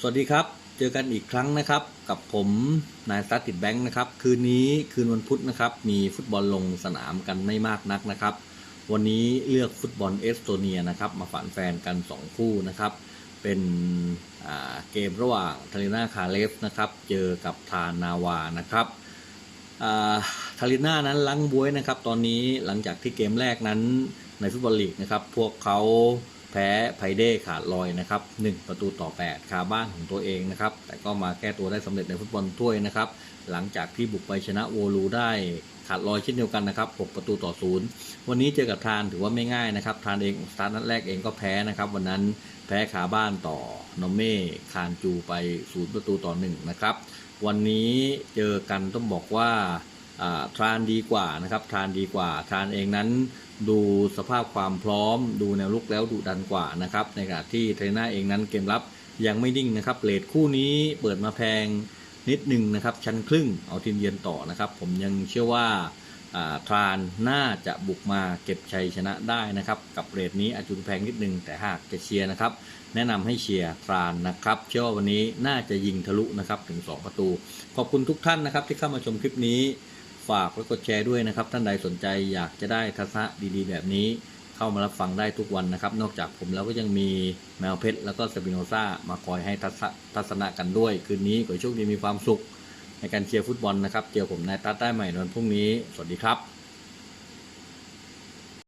สวัสดีครับ เจอกันอีกครั้งนะครับ กับผมนายสตาร์ติดแบงค์นะครับ คืนนี้คืนวันพุธนะครับ มีฟุตบอลลงสนามกันไม่มากนักนะครับ วันนี้เลือกฟุตบอลเอสโตเนียนะครับ มาฝันแฟนกัน 2 คู่นะครับ เป็นเกมระหว่างทารินาคาเลฟนะครับ เจอกับทานนาวานะครับทาริน่านั้นลังบวยนะครับ ตอนนี้หลังจากที่เกมแรกนั้นในฟุตบอลลีกนะครับ พวกเขา แพ้ไพเด้ขาดลอยนะครับ1ประตูต่อ 8 คาบ้านของตัวเองนะครับ แต่ก็มาแก้ตัวได้สำเร็จในฟุตบอลถ้วยนะครับ หลังจากที่บุกไปชนะโวลูได้ขาดลอยเช่นเดียวกันนะครับ 6 ประตูต่อ 0 วันนี้เจอกับทานถือว่าไม่ง่ายนะครับ ทานเองสตาร์ทนัดแรกเองก็แพ้นะครับ วันนั้นแพ้ขาบ้านต่อนอมเม่คานจูไป 0 ประตูต่อ 1 นะครับ วันนี้เจอกันต้องบอกว่าทานดีกว่านะครับ ทานดีกว่า ทานเองนั้น ดูสภาพความพร้อม ดูแนวลุกแล้วดุดันกว่านะครับในขณะที่เทรน่าเองนั้นเกมรับยังไม่นิ่งนะครับเลทคู่นี้เปิดมาแพงนิดหนึ่งนะครับ ชั้นครึ่งเอาทีมเยือนต่อนะครับ ผมยังเชื่อว่าทรานน่าจะบุกมาเก็บชัยชนะได้นะครับ กับเรทนี้อาจจะแพงนิดนึง แต่หากจะเชียร์นะครับ แนะนำให้เชียร์ทรานนะครับ เชื่อว่าวันนี้น่าจะยิงทะลุนะครับถึง 2 ประตู ขอบคุณทุกท่านนะครับที่เข้ามาชมคลิปนี้ ฝากและกดแชร์ด้วยนะครับ ท่านใดสนใจอยากจะได้ทัศนะดีๆ แบบนี้เข้ามารับฟังได้ทุกวันนะครับ นอกจากผมแล้วก็ยังมีแมวเพชรแล้วก็สปิโนซ่ามาคอยให้ทัศนะทัศนะกันด้วย คืนนี้ขอให้โชคดีมีความสุขในการเชียร์ฟุตบอลนะครับเจอผมนายตัดได้ใหม่ในวันพรุ่งนี้ สวัสดีครับ